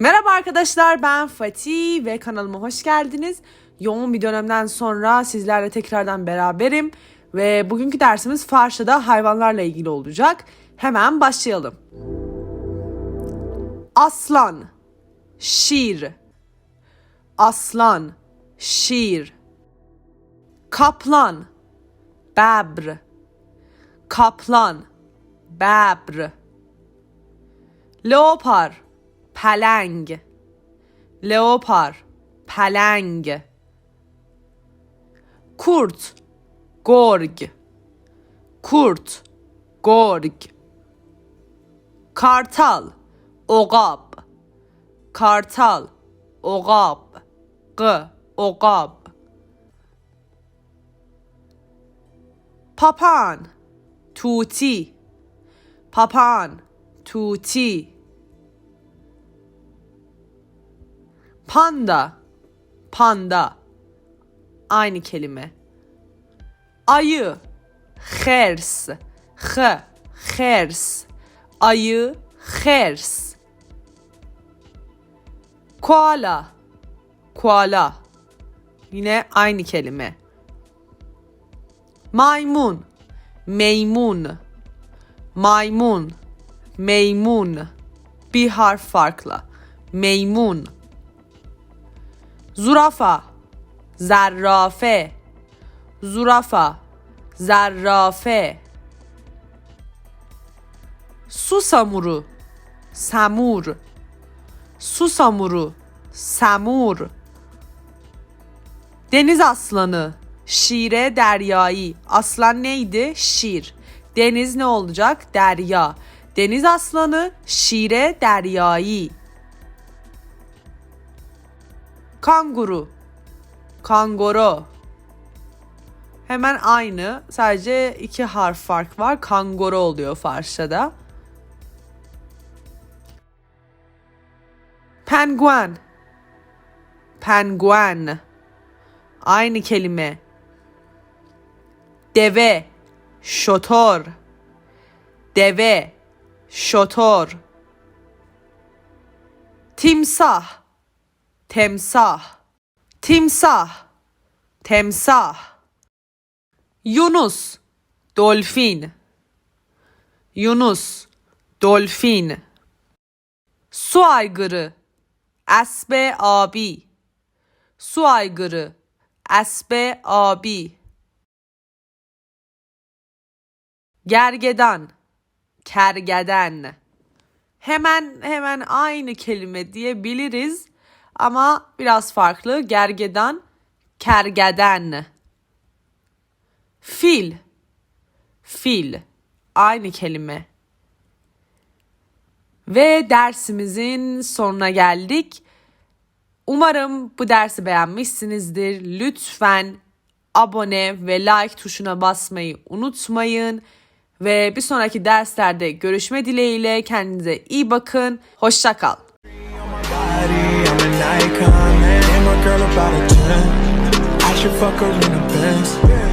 Merhaba arkadaşlar ben Fatih ve kanalıma hoş geldiniz. Yoğun bir dönemden sonra sizlerle tekrardan beraberim ve bugünkü dersimiz Farsça'da hayvanlarla ilgili olacak. Hemen başlayalım. Aslan, şir, aslan, şir, kaplan, bebr, kaplan, bebr, leopar, پلنگ لئوپار پلنگ کورت گرگ کورت گرگ کارتال عقاب کارتال عقاب ق عقاب پاپان توتی پاپان توتی Panda. Panda. Aynı kelime. Ayı. Hers. H. Hers. Ayı. Hers. Koala. Koala. Yine aynı kelime. Maymun. Meymun. Maymun. Meymun. Bir harf farkla. Meymun zürafa, zerrafe, zürafa, zerrafe. Su samuru, samur, su samuru, samur. Deniz aslanı, şire deryayı. Aslan neydi? Şir. Deniz ne olacak? Derya. Deniz aslanı, şire deryayı. Kanguru. Kangoro. Hemen aynı. Sadece iki harf fark var. Kangoro oluyor Farsça'da. Penguen. Penguen. Aynı kelime. Deve. Şotor. Deve. Şotor. Timsah temsah. Timsah. Temsah. Yunus. Dolfin. Yunus. Dolfin. Su aygırı. Esbe abi. Su aygırı. Esbe abi. Gergedan. Kergeden. Hemen hemen aynı kelime diyebiliriz ama biraz farklı. Gergedan, kergeden. Fil, fil. Aynı kelime. Ve dersimizin sonuna geldik. Umarım bu dersi beğenmişsinizdir. Lütfen abone ve like tuşuna basmayı unutmayın. Ve bir sonraki derslerde görüşme dileğiyle kendinize iyi bakın. Hoşça kal. Fuck her in the Benz.